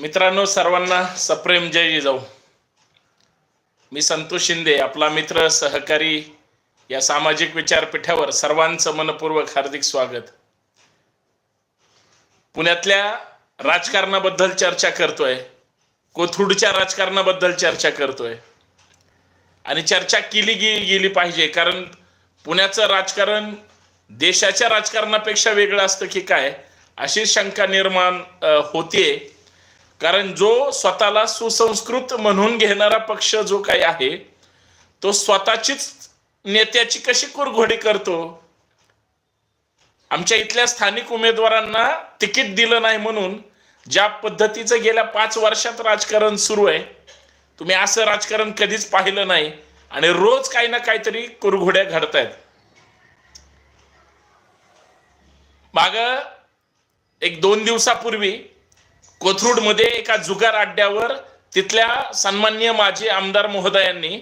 मित्रांनो सर्वांना सप्रेम जय जिजाऊ. मी संतोष शिंदे आपला मित्र सहकारी या सामाजिक विचारपीठावर सर्वांचं मनपूर्वक हार्दिक स्वागत. पुण्यातल्या राजकारणाबद्दल चर्चा करतोय. कोथरूडच्या राजकारणाबद्दल चर्चा करतोय. आणि चर्चा केली गे गेली पाहिजे कारण पुण्याचं राजकारण देशाच्या राजकारणापेक्षा वेगळं असतं की काय अशी शंका निर्माण होतीये. कारण जो स्वतःला सुसंस्कृत म्हणून घेणारा पक्ष जो काही आहे तो स्वतःचीच नेत्याची कशी कुरघोडी करतो? आमच्या इथल्या स्थानिक उमेदवारांना तिकीट दिलं नाही म्हणून ज्या पद्धतीचं गेल्या पाच वर्षात राजकारण सुरू आहे तुम्ही असं राजकारण कधीच पाहिलं नाही आणि रोज काही ना काहीतरी कुरघोड्या घडतायत. माग एक दोन दिवसापूर्वी कोथरूडमध्ये एका जुगार अड्ड्यावर तिथल्या सन्मान्य माजी आमदार महोदयांनी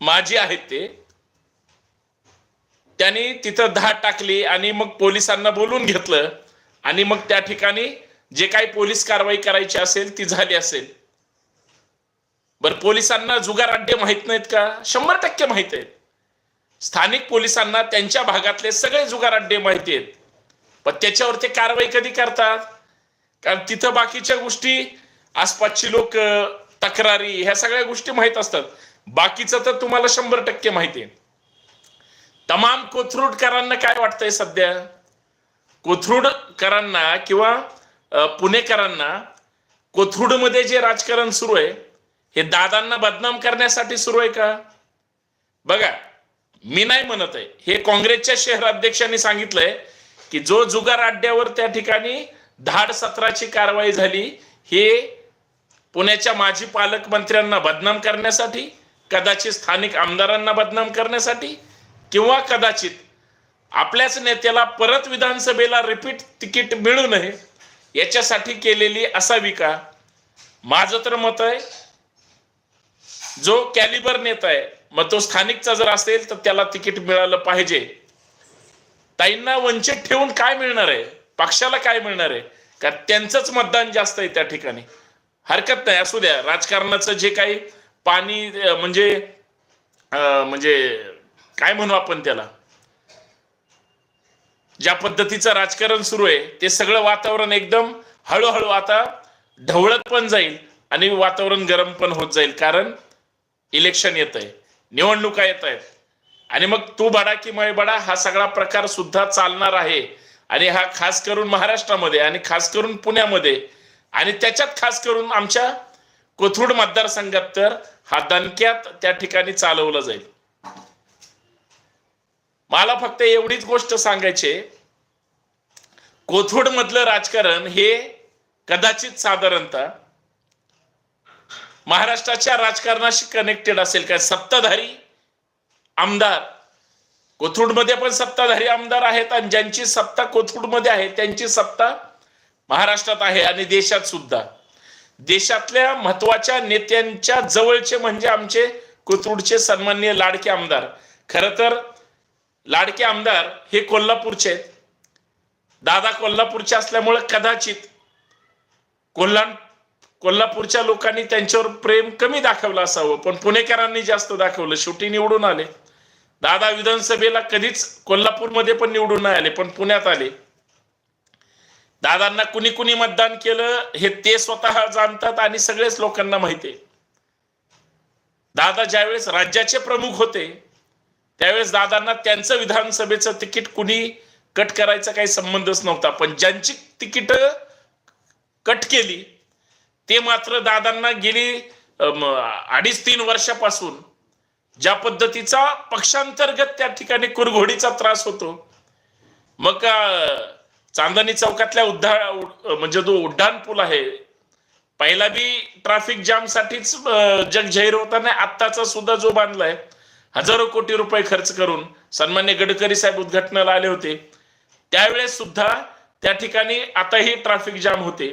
माजी आहेत ते त्यांनी तिथं धाड टाकली आणि मग पोलिसांना बोलून घेतलं आणि मग त्या ठिकाणी जे काही पोलीस कारवाई करायची असेल ती झाली असेल. बर पोलिसांना जुगार अड्डे माहीत नाहीत का? शंभर टक्के माहीत आहेत. स्थानिक पोलिसांना त्यांच्या भागातले सगळे जुगार अड्डे माहिती आहेत. पण त्याच्यावर ते कारवाई कधी करतात? कारण तिथं बाकीच्या गोष्टी आसपासची लोक तक्रारी ह्या सगळ्या गोष्टी माहीत असतात. बाकीचं तर तुम्हाला शंभर टक्के माहिती आहे. तमाम कोथरूडकरांना काय वाटतंय सध्या? कोथरूडकरांना किंवा पुणेकरांना कोथरूडमध्ये जे राजकारण सुरू आहे हे दादांना बदनाम करण्यासाठी सुरू आहे का? बघा मी नाही म्हणत आहे. हे काँग्रेसच्या शहराध्यक्षांनी सांगितलंय की जो जुगार अड्ड्यावर त्या ठिकाणी धाड सत्राची कारवाई झाली. हे पुण्याच्या माजी पालकमंत्र्यांना बदनाम करण्यासाठी कदाचित स्थानिक आमदारांना बदनाम करण्यासाठी किंवा कदाचित आपल्याच नेत्याला परत विधानसभेला रिपीट तिकीट मिळू नये याच्यासाठी केलेली असावी का? माझं तर मत आहे जो कॅलिबर नेता आहे मग तो स्थानिकचा जर असेल तर त्याला तिकीट मिळालं पाहिजे. ताईंना वंचित ठेवून काय मिळणार आहे? पक्षाला काय मिळणार आहे? का त्यांचंच मतदान जास्त आहे त्या ठिकाणी. हरकत नाही असू द्या. राजकारणाचं जे काही पाणी म्हणजे म्हणजे काय म्हणू आपण त्याला? ज्या पद्धतीचं राजकारण सुरू आहे ते सगळं वातावरण एकदम हळूहळू आता ढवळत पण जाईल आणि वातावरण गरम पण होत जाईल कारण इलेक्शन येत आहे निवडणुका येत आहेत. आणि मग तू बडा की मय बडा हा सगळा प्रकार सुद्धा चालणार आहे. आणि हा खास करून महाराष्ट्रामध्ये आणि खास करून पुण्यामध्ये आणि त्याच्यात खास करून आमच्या कोथरूड मतदारसंघात तर हा दणक्यात त्या ठिकाणी चालवला जाईल. मला फक्त एवढीच गोष्ट सांगायची कोथरूड मधलं राजकारण हे कदाचित साधारणतः महाराष्ट्राच्या राजकारणाशी कनेक्टेड असेल काय सत्ताधारी आमदार कोथरूडमध्ये पण सत्ताधारी आमदार आहेत आणि ज्यांची सत्ता कोथरूडमध्ये आहे त्यांची सत्ता महाराष्ट्रात आहे आणि देशात सुद्धा. देशातल्या महत्त्वाच्या नेत्यांच्या जवळचे म्हणजे आमचे कोथरूडचे सन्माननीय लाडके आमदार. खर तर लाडके आमदार हे कोल्हापूरचे आहेत. दादा कोल्हापूरचे असल्यामुळे कदाचित कोल्हा कोल्हापूरच्या लोकांनी त्यांच्यावर प्रेम कमी दाखवलं असावं पण पुणेकरांनी जास्त दाखवलं. शेवटी निवडून आले. दादा विधानसभेला कधीच कोल्हापूरमध्ये पण निवडून नाही आले पण पुण्यात आले. दादांना कुणी कुणी मतदान केलं हे ते स्वतः जाणतात आणि सगळेच लोकांना माहिती आहे. दादा ज्यावेळेस राज्याचे प्रमुख होते त्यावेळेस दादांना त्यांचं विधानसभेचं तिकीट कुणी कट करायचा काही संबंधच नव्हता पण ज्यांची तिकीट कट केली ते मात्र दादांना गेली अडीच तीन वर्षापासून ज्या पद्धतीचा पक्षांतर्गत त्या ठिकाणी कुरघोडीचा त्रास होतो. मग चांदणी चौकातल्या उद्धा म्हणजे जो उड्डाण पूल आहे पहिला बी ट्रॅफिक जाम साठीच जग जाहीर होता नाही आत्ताचा सुद्धा जो बांधलाय हजारो कोटी रुपये खर्च करून सन्मान्य गडकरी साहेब उद्घाटनाला आले होते. त्यावेळेस सुद्धा त्या ठिकाणी आताही ट्रॅफिक जाम होते.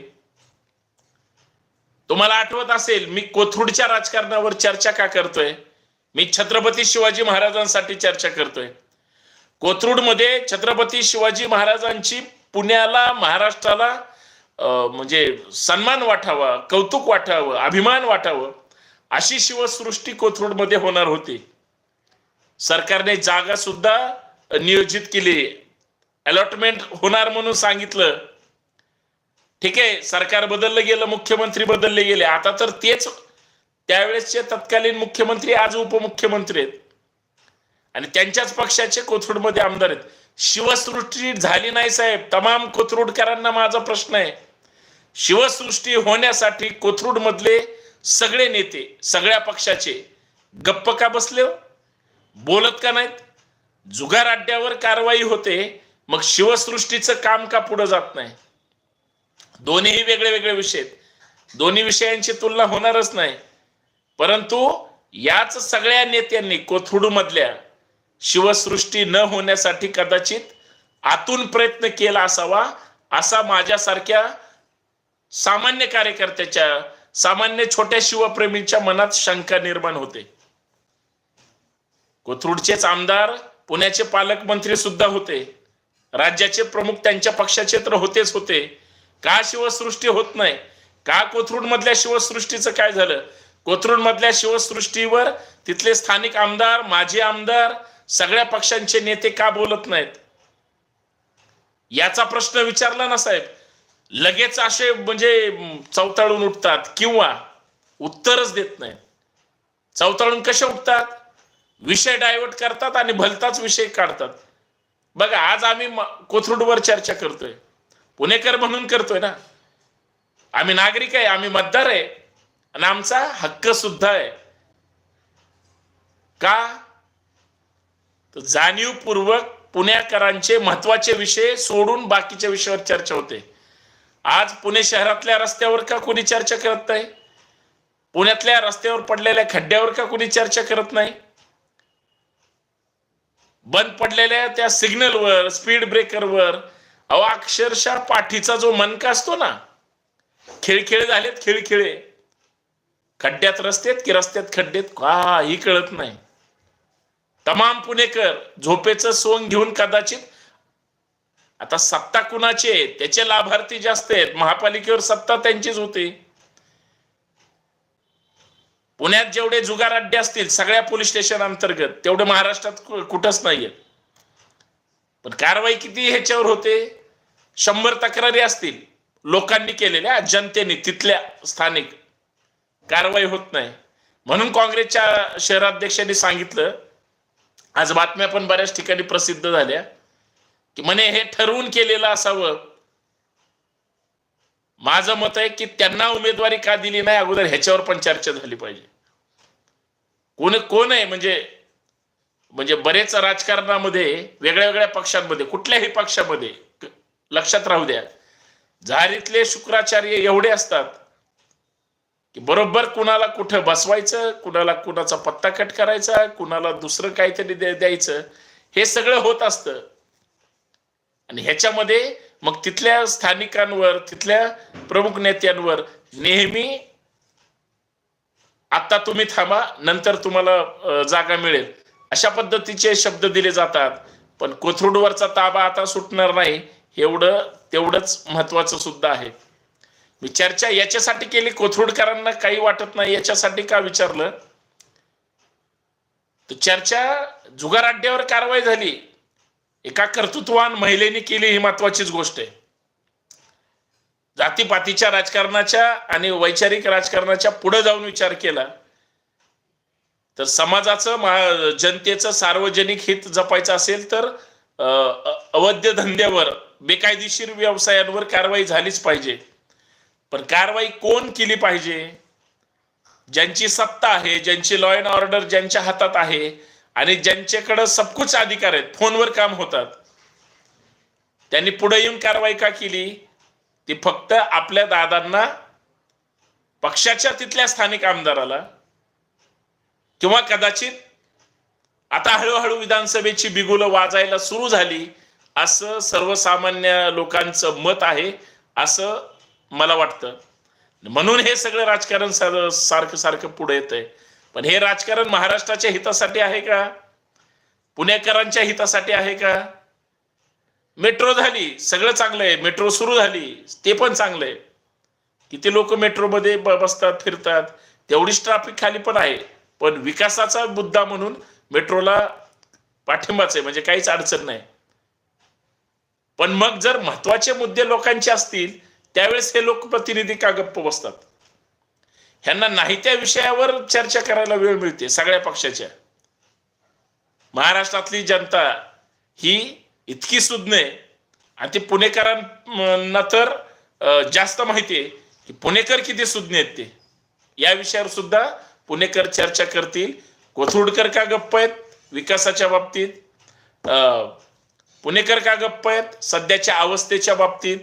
तुम्हाला आठवत असेल मी कोथरूडच्या राजकारणावर चर्चा का करतोय? मी छत्रपती शिवाजी महाराजांसाठी चर्चा करतोय. कोथरूडमध्ये छत्रपती शिवाजी महाराजांची पुण्याला महाराष्ट्राला अं, म्हणजे सन्मान वाटावा कौतुक वाटावं अभिमान वाटावं अशी शिवसृष्टी कोथरूडमध्ये होणार होती. सरकारने जागा सुद्धा नियोजित केली. अलॉटमेंट होणार म्हणून सांगितलं. ठीक आहे सरकार बदललं गेलं मुख्यमंत्री बदलले गेले. आता तर तेच त्यावेळेसचे तत्कालीन मुख्यमंत्री आज उपमुख्यमंत्री आहेत. आणि त्यांच्याच पक्षाचे कोथरूडमध्ये आमदार आहेत. शिवसृष्टी झाली नाही साहेब. तमाम कोथरूडकरांना माझा प्रश्न आहे. शिवसृष्टी होण्यासाठी कोथरूड मधले सगळे नेते सगळ्या पक्षाचे गप्प का बसले हो? बोलत का नाहीत? जुगार अड्ड्यावर कारवाई होते मग शिवसृष्टीचं काम का पुढे जात नाही? दोन्हीही वेगळे वेगळे विषय आहेत. दोन्ही विषयांची तुलना होणारच नाही. परंतु याच सगळ्या नेत्यांनी कोथरूड मधल्या शिवसृष्टी न होण्यासाठी कदाचित आतून प्रयत्न केला असावा असा माझ्यासारख्या सामान्य कार्यकर्त्याच्या सामान्य छोट्या शिवप्रेमीच्या मनात शंका निर्माण होते. कोथरूडचेच आमदार पुण्याचे पालकमंत्री सुद्धा होते. राज्याचे प्रमुख त्यांच्या पक्षाचे तर होतेच होते. का शिवसृष्टी होत नाही? का कोथरूड मधल्या शिवसृष्टीचं काय झालं? कोथरूड मधल्या शिवसृष्टीवर तिथले स्थानिक आमदार माजी आमदार सगळ्या पक्षांचे नेते का बोलत नाहीत? याचा प्रश्न विचारला ना साहेब? लगेच असे म्हणजे चवताळून उठतात किंवा उत्तरच देत नाही चवताळून कसे उठतात? विषय डायव्हर्ट करतात आणि भलताच विषय काढतात. बघा आज आम्ही कोथरूडवर चर्चा करतोय. पुणेकर म्हणून करतोय ना? आम्ही नागरिक आहे आम्ही मतदार आहे. आणि आमचा हक्क सुद्धा आहे. का? तर जाणीवपूर्वक पुणेकरांचे महत्त्वाचे विषय सोडून बाकीच्या विषयावर चर्चा होते. आज पुणे शहरातल्या रस्त्यावर का कोणी चर्चा करत नाही? पुण्यातल्या रस्त्यावर पडलेल्या खड्ड्यावर का कोणी चर्चा करत नाही? बंद पडलेल्या त्या सिग्नलवर स्पीड ब्रेकरवर अहो अक्षरशः पाठीचा जो मनका असतो ना खेळखेळे झालेत खेळखेळे. खड्ड्यात रस्तेत की रस्त्यात खड्डेत? काही कळत नाही. तमाम पुणेकर झोपेचं सोंग घेऊन कदाचित आता सत्ता कुणाची आहे? त्याचे लाभार्थी जास्त आहेत. महापालिकेवर सत्ता त्यांचीच होती. पुण्यात जेवढे जुगार अड्डे असतील सगळ्या पोलीस स्टेशन अंतर्गत तेवढे महाराष्ट्रात कुठंच नाहीये. पण कारवाई किती ह्याच्यावर होते? शंभर तक्रारी असतील लोकांनी केलेल्या जनतेने तिथल्या स्थानिक कारवाई होत नाही. म्हणून काँग्रेसच्या शहराध्यक्षांनी सांगितलं आज बातम्या पण बऱ्याच ठिकाणी प्रसिद्ध झाल्या की म्हणे हे ठरवून केलेलं असावं. माझं मत आहे की त्यांना उमेदवारी का दिली नाही अगोदर ह्याच्यावर पण चर्चा झाली पाहिजे. कोण कोण आहे म्हणजे म्हणजे बरेच राजकारणामध्ये वेगळ्या वेगळ्या पक्षांमध्ये कुठल्याही पक्षामध्ये लक्षात राहू द्या झारीतले शुक्राचार्य एवढे असतात की बरोबर कुणाला कुठं बसवायचं कुणाला कुणाचा पत्ता कट करायचा कुणाला दुसरं काहीतरी द्यायचं हे सगळं होत असतं. आणि ह्याच्यामध्ये मग तिथल्या स्थानिकांवर तिथल्या प्रमुख नेत्यांवर नेहमी आता तुम्ही थांबा नंतर तुम्हाला जागा मिळेल. अशा पद्धतीचे शब्द दिले जातात. पण कोथरूडवरचा ताबा आता सुटणार नाही. एवढं तेवढंच महत्वाचं सुद्धा आहे. मी चर्चा याच्यासाठी केली कोथरूडकरांना काही वाटत नाही याच्यासाठी का विचारलं? तर चर्चा जुगार अड्ड्यावर कारवाई झाली. एका कर्तृत्वान महिलेने केली ही महत्वाचीच गोष्ट आहे. जातीपातीच्या राजकारणाच्या आणि वैचारिक राजकारणाच्या पुढे जाऊन विचार केला तर समाजाचं मा- जनतेचं सार्वजनिक हित जपायचं असेल तर अवैध धंद्यावर बेकायदेशीर व्यवसायांवर कारवाई झालीच पाहिजे. पण कारवाई कोण केली पाहिजे? ज्यांची सत्ता आहे ज्यांची लॉ अँड ऑर्डर ज्यांच्या हातात आहे आणि ज्यांच्याकडं सबकुच अधिकार आहेत फोनवर काम होतात त्यांनी पुढे येऊन कारवाई का केली? ती फक्त आपल्या दादांना पक्षाच्या तिथल्या स्थानिक आमदाराला किंवा कदाचित आता हळूहळू विधानसभेची बिगुलं वाजायला सुरू झाली असं सर्वसामान्य लोकांचं मत आहे असं मला वाटतं. म्हणून हे सगळं राजकारण सार- सारखं सारखं पुढे येत आहे पण हे राजकारण महाराष्ट्राच्या हितासाठी आहे का? पुणेकरांच्या हितासाठी आहे का? मेट्रो झाली सगळं चांगलं आहे मेट्रो सुरू झाली ते पण चांगलं आहे किती लोक मेट्रोमध्ये बसतात फिरतात तेवढीच ट्रॅफिक खाली पण आहे. पण विकासाचा मुद्दा म्हणून मेट्रोला पाठिंबाच आहे म्हणजे काहीच अडचण नाही. पण मग जर महत्त्वाचे मुद्दे लोकांचे असतील त्यावेळेस हे लोकप्रतिनिधी का गप्प बसतात? ह्यांना नाही त्या विषयावर चर्चा करायला वेळ मिळते सगळ्या पक्षाच्या. महाराष्ट्रातली जनता ही इतकी सुज्ञ आहे आणि ते पुणेकरांना तर जास्त माहिती आहे की पुणेकर किती सुज्ञ आहेत ते. या विषयावर सुद्धा पुणेकर चर्चा करतील. कोथरूडकर का गप्प आहेत विकासाच्या बाबतीत? अं, पुणेकर का गप्प आहेत? सध्याच्या अवस्थेच्या बाबतीत?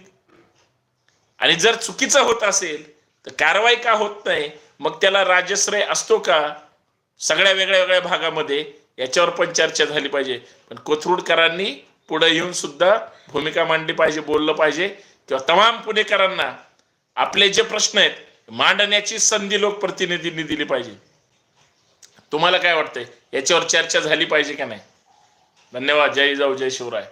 आणि जर चुकीचं होत असेल तर कारवाई का होत नाही? मग त्याला राजश्रय असतो का? सगळ्या वेगळ्या वेगळ्या भागामध्ये याच्यावर पण चर्चा झाली पाहिजे. पण कोथरूडकरांनी पुढे येऊन सुद्धा भूमिका मांडली पाहिजे बोललं पाहिजे. किंवा तमाम पुणेकरांना आपले जे प्रश्न आहेत मांडण्याची संधी लोकप्रतिनिधींनी दिली पाहिजे. तुम्हाला काय वाटतंय? याच्यावर चर्चा झाली पाहिजे का नाही? धन्यवाद. जय जाऊ जय शिवराय.